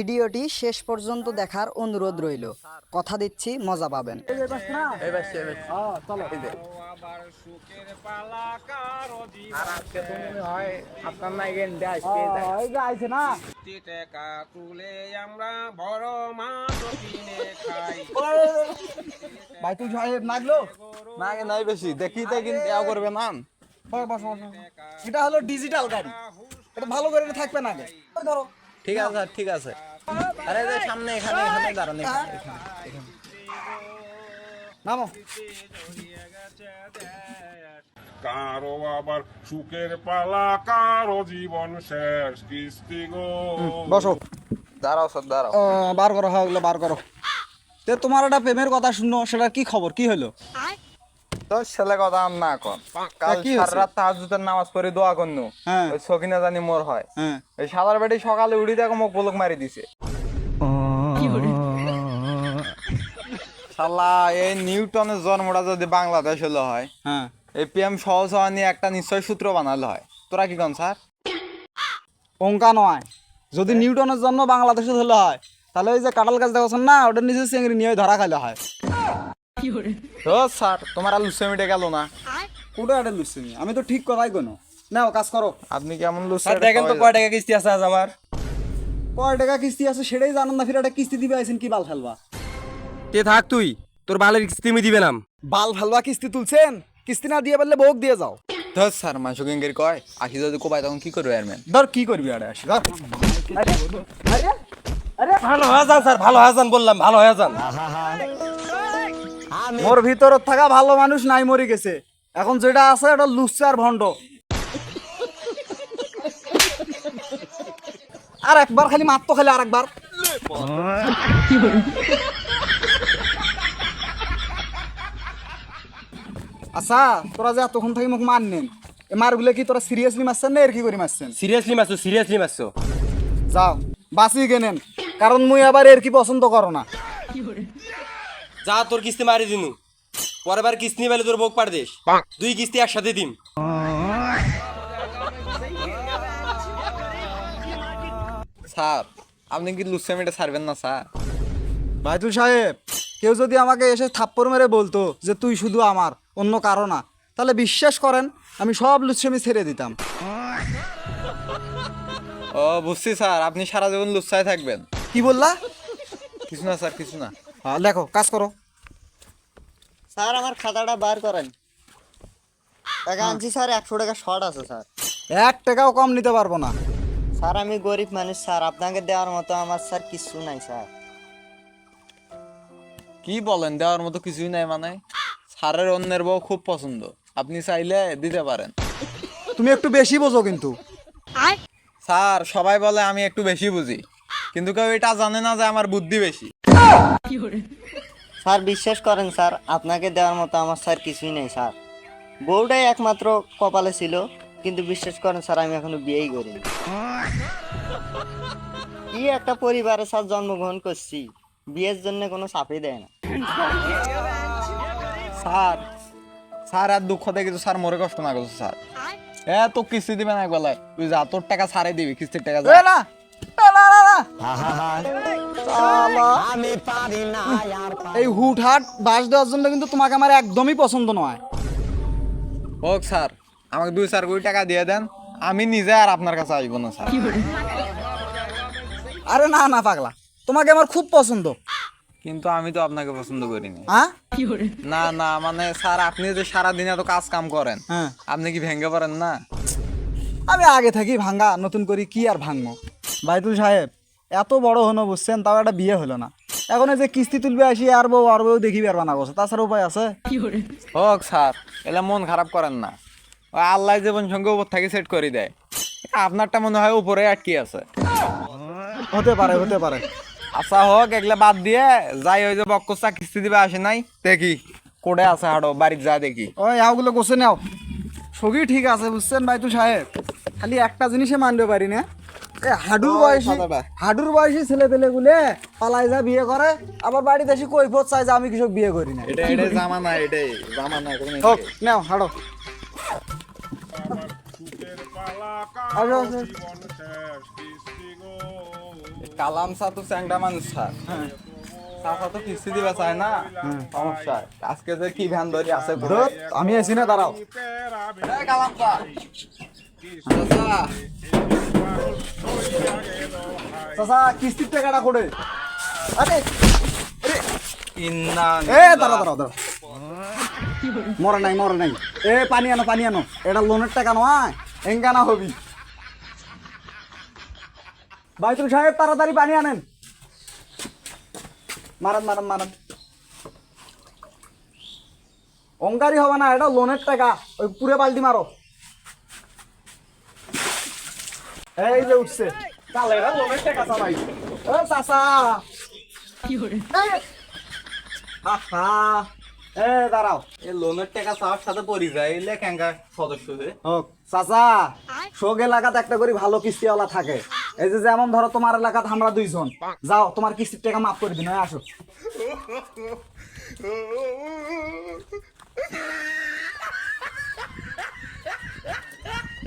ভিডিওটি শেষ পর্যন্ত দেখার অনুরোধ রইল। কথা দিচ্ছি মজা পাবেন। টাকা তুলে আমরা বড় মাছ কিনে খাই বাইতুল সাহেব নাগলো? না নাই বেশি দেখি তাই কিন্তু করবে না। এটা হলো ডিজিটাল গাড়ি। এটা ভালো করে থাকবে না আগে ধরো ঠিক আছে ঠিক আছে। আরে যে সামনে এখানে এখানে দাঁড়ান এখানে। নামো। কারও আবার সুখের পালা কারও জীবন শেষ কিস্তি গো। বসো। দাঁড়াও স্যার দাঁড়াও। বার করো হ্যাঁ ওগুলো বার করো। তে তোমার একটা প্রেমের কথা শুনো সেটা কি খবর? কি হলো? তো ছেলে কথা আর না কর কাল সারা রাত তাহাজ্জুদের নামাজ পড়ে দোয়া করনু। হ্যাঁ। ওই সকিনা জানি মোর হয়। এই সাদার বেটি সকালে উঠি দেখো মুখ পলক মারি দিছে। শালা এই নিউটনের জন্মটা যদি বাংলাদেশ হলো হয় হ্যাঁ। এই পিএম সহজ হওয়া নিয়ে একটা নিশ্চয় সূত্র বানালো হয়। তোরা কি কন স্যার? অঙ্কা নয়। যদি নিউটনের জন্ম বাংলাদেশে ধরলে হয় তাহলে ওই যে কাঁঠাল গাছ দেখছেন না ওটা নিচে চিংড়ি নিয়ে ধরা খাইলে হয়। ও স্যার তোমার আর লুসে গেল না। কোটা এটা লুচ্ছি আমি তো ঠিক কথাই কোনো নাও কাজ করো। আপনি কেমন লুসে দেখেন তো কয় টাকা কিস্তি আছে আজ আমার। কয় টাকা কিস্তি আছে সেটাই জানান না ফিরে একটা কিস্তি দিবে আইছেন কি বাল ফেলবা? তে থাক তুই তোর বালের কিস্তি আমি দিবে নাম। বাল ফেলবা কিস্তি তুলছেন? কিস্তি না দিয়ে পারলে বউক দিয়ে যাও। ধর স্যার মাংস গেঙ্গের কয় আখি যদি কোপায় তখন কি করবে এয়ারম্যান ধর কি করবি আরে ধর। ভালো হয়ে যান স্যার ভালো হয়ে যান বললাম ভালো হয়ে যান। মোর ভিতর থাকা ভালো মানুষ নাই মরে গেছে। এখন যেটা আছে ওটা লুচ্ছে আর ভণ্ড। আর একবার খালি মাত্র খালি আর একবার আচ্ছা তোরা যে এতক্ষণ থেকে মোক মারনেন। এ মারগুলো কি তোরা সিরিয়াসলি মারছেন না এর কি করে মারছেন? সিরিয়াসলি মারছো সিরিয়াসলি মারছো। যাও বাঁচি গেনেন। কারণ মুই আবার এর কি পছন্দ করো না। যা তোর কিস্তি মারি দিনু পরের বার কিস্তি পেলে তোর বউক পাড় দিস। দুই কিস্তি একসাথে দিম। স্যার আপনি কি লুসে মিটে ছাড়বেন না স্যার? ভাইতুল সাহেব কেউ যদি আমাকে এসে থাপ্পড় মেরে বলতো যে তুই শুধু আমার অন্য কারও না তাহলে বিশ্বাস করেন আমি সব লুচ্ছামি ছেড়ে দিতাম। ও বুঝছি স্যার। আপনি সারা জীবন লুচ্ছায় থাকবেন। কি বললা? কিছু না স্যার কিছু না। হ্যাঁ লেখো কাজ করো। স্যার আমার খাতাটা বার করেন। টাকা আনছি স্যার একশো টাকা শর্ট আছে স্যার। এক টাকাও কম নিতে পারব না। স্যার আমি গরিব মানুষ স্যার। আপনাকে দেওয়ার মতো আমার স্যার কিছু নাই স্যার। কি বলেন দেওয়ার মতো কিছুই নাই মানে? স্যারের অন্যের বউ খুব পছন্দ। আপনি চাইলে দিতে পারেন। তুমি একটু বেশি বোঝো কিন্তু। স্যার সবাই বলে আমি একটু বেশি বুঝি। কিন্তু কেউ এটা জানে না যে আমার বুদ্ধি বেশি। স্যার বিশ্বাস করেন স্যার আপনাকে দেওয়ার মতো আমার স্যার কিছুই নেই স্যার। বউটাই একমাত্র কপালে ছিল কিন্তু বিশ্বাস করেন স্যার আমি এখনও বিয়েই করিনি। কি একটা পরিবারের স্যার জন্মগ্রহণ করছি বিয়ের জন্য কোনো চাপই দেয় না। স্যার স্যার আর দুঃখ দেখে তো স্যার মরে কষ্ট না করছে স্যার। এ তো কিস্তি দিবে না একবেলায় তুই যা তোর টাকা সারে দিবি কিস্তির টাকা যা। না! এই হুটহাট বাস দেওয়ার জন্য কিন্তু তোমাকে আমার একদমই পছন্দ নয়। হোক স্যার আমাকে দুই চার কোটি টাকা দিয়ে দেন। আমি নিজে আর আপনার কাছে আসব না স্যার। আরে না না পাগলা। তোমাকে আমার খুব পছন্দ। কিন্তু আমি তো আপনাকে পছন্দ করিনি। হ্যাঁ? না না মানে স্যার আপনি যে সারাদিন এত কাজ কাম করেন হ্যাঁ। আপনি কি ভেঙে পারেন না? আমি আগে থাকি ভাঙ্গা নতুন করি কি আর ভাঙবো? বাইতুল সাহেব এত বড় হলো বুঝছেন তাও একটা বিয়ে হলো না। এখন এই যে কিস্তি তুলবে আসি আর বউ আর বউ দেখি পারবা না বসে তাছাড়া উপায় আছে? হোক স্যার এলে মন খারাপ করেন না। আল্লাহ জীবন সঙ্গে উপর থেকে সেট করে দেয়। আপনারটা মনে হয় উপরে আটকে আছে। হতে পারে হতে পারে। আচ্ছা হোক এগুলা বাদ দিয়ে যাই ওই যে বক্কসা কিস্তি দিবে আসে নাই দেখি কোডে আছে হাড়ো বাড়ির যা দেখি। ওই আওগুলো গোছে নাও। সবই ঠিক আছে বুঝছেন ভাই বাইতুল সাহেব? খালি একটা জিনিসে মানতে পারি না। এ হাডুর বয়সী। হাডুর বয়সী ছেলে পেলে গুলে পালাই যা বিয়ে করে। আবার বাড়িতে এসে কৈফত চাই যে আমি কৃষক বিয়ে করি না। এটা এটা জামানা এটাই। জামানা হোক নাও হাডো কালাম সা তো চ্যাংটা মানুষ স্যার চাচা তো কিস্তি দিবে চায় না? সমস্যা। আজকে যে কি ভ্যান ধরি আছে আমি আছি না দাঁড়াও। কালাম চাচা কিস্তির টাকাটা করে আরে ইন্না এ দাঁড়া দাঁড়া দাঁড়া মরে নাই মরে নাই। এ পানি আনো পানি আনো। এটা লোনের টাকা নয় এঙ্গানা হবি। বাইতুল সাহেব তাড়াতাড়ি পানি আনেন। মারান মারান মারান। অঙ্কারি হবে না এটা লোনের টাকা। ওই পুরে বালতি মারো। এই যে উঠছে। তাহলে এটা লোনের টাকা চালাই ও চাচা। আহা এ দাঁড়াও। এই লোনের টাকা চাওয়ার সাথে পরিচয় এলে ক্যাঙ্গা সদস্য হয়ে। হোক চাচা। শোক এলাকাতে একটা করে ভালো কিস্তিওয়ালা থাকে। এই যে যেমন ধরো তোমার এলাকাতে আমরা দুইজন। যাও তোমার কিস্তির টাকা মাফ করে দিন হয়, আসো এই চাচা,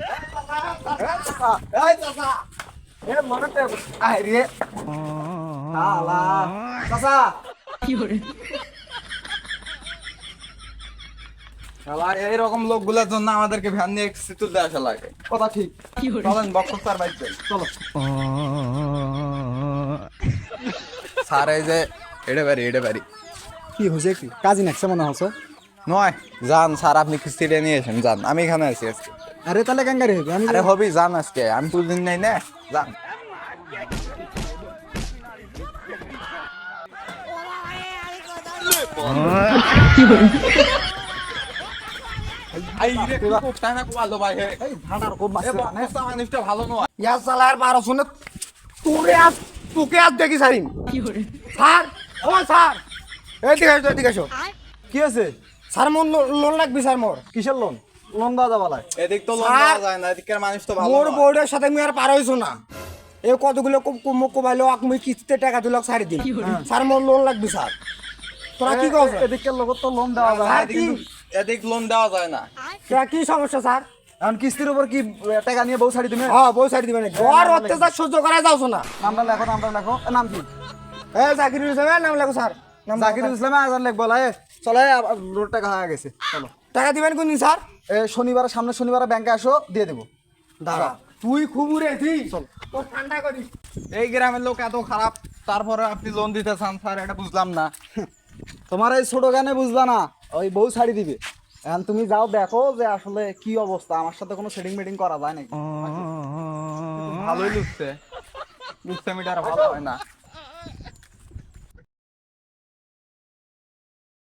এ মনে তো আয় রে আলা চাচা শালা এইরকম লোকগুলোর জন্য আমাদেরকে ভ্যান নিয়ে তুলতে আসা লাগে কথা ঠিক চলেন বক্স স্যার বাইক চলো স্যার এই যে এড়ে বাড়ি এড়ে বাড়ি কি হয়েছে কি কাজী নাকছে মনে হচ্ছে নয় যান স্যার আপনি কিস্তিটা নিয়ে এসেন যান আমি এখানে আছি আজকে আরে তাহলে কেঙ্গারি হবে আমি আরে হবি যান আজকে। আমি তুলদিন নাই না যান এই। এই ইয়া তোকে আজ দেখি সারিম স্যার ও স্যার এদিকে আসো এদিকে আসো। কি আছে স্যার মোর লোন লাগবে স্যার মোর। কিসের লোন লোন দেওয়া যাবা লাই এদিক তো লোন যায় না এদিকের মানুষ তো ভালো মোর। বোর্ডের সাথে মুই আর পার হইছো না। এ কতগুলো মোক কোবাইলো আক মুই কিস্তিতে টাকা দিলক সারি দিন স্যার মোর লোন লাগবে স্যার। তোরা কি স্যার? এদিকের লোক তো লোন দেওয়া যায় এদিক লোন দেওয়া যায় না। তোরা কি সমস্যা স্যার? এখন কিস্তির উপর কি টাকা নিয়ে বউ শাড়ি দিবে? হ্যাঁ বই সারি দিবেন ঘর অত্যাচার সহ্য করা যাওছো না নামটা লেখো নামটা লেখো। নাম কি? এ জাকিরুল ইসলামের নাম লাগো স্যার। নাম জাকির ইসলামে আজান লেখ বলা চলে রোড টাকা হয়ে গেছে। চলো। টাকা দিবেন কোন দিন স্যার? শনিবার সামনে শনিবার ব্যাংকে আসো দিয়ে দেবো। দাঁড়া। তুই খুব উড়েছি চল। তোর ঠান্ডা করিস। এই গ্রামের লোক এত খারাপ তারপরে আপনি লোন দিতে চান স্যার এটা বুঝলাম না। তোমার এই ছোট গানে বুঝবা না ওই বউ শাড়ি দিবে। এখন তুমি যাও দেখো যে আসলে কি অবস্থা। আমার সাথে কোনো সেটিং মেটিং করা যায় নাকি? ভালোই লুকছে লুকছে মিটার ভালো হয় না।